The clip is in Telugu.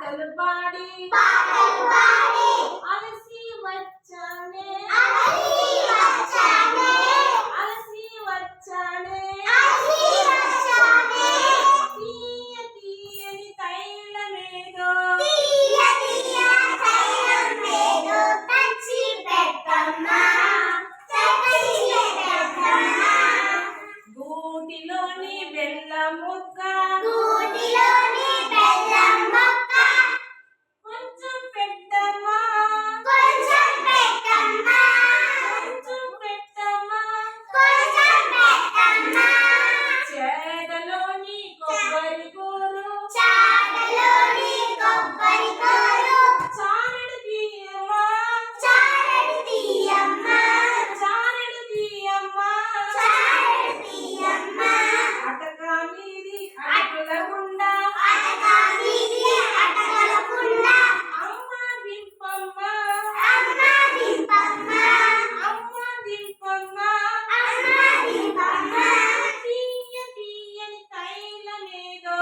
పాటలు పాడి. పాటలు పాడి. అలసి వచ్చానే. అలసి వచ్చానే. అలసి వచ్చానే. అలసి వచ్చానే. తీయ తీయని తైలమేదో. తీయ తీయ తైలమేదో. పంచి పెట్టమ్మా. పంచి పెట్టమ్మా. గూటిలోని బెల్ల ముక్క me.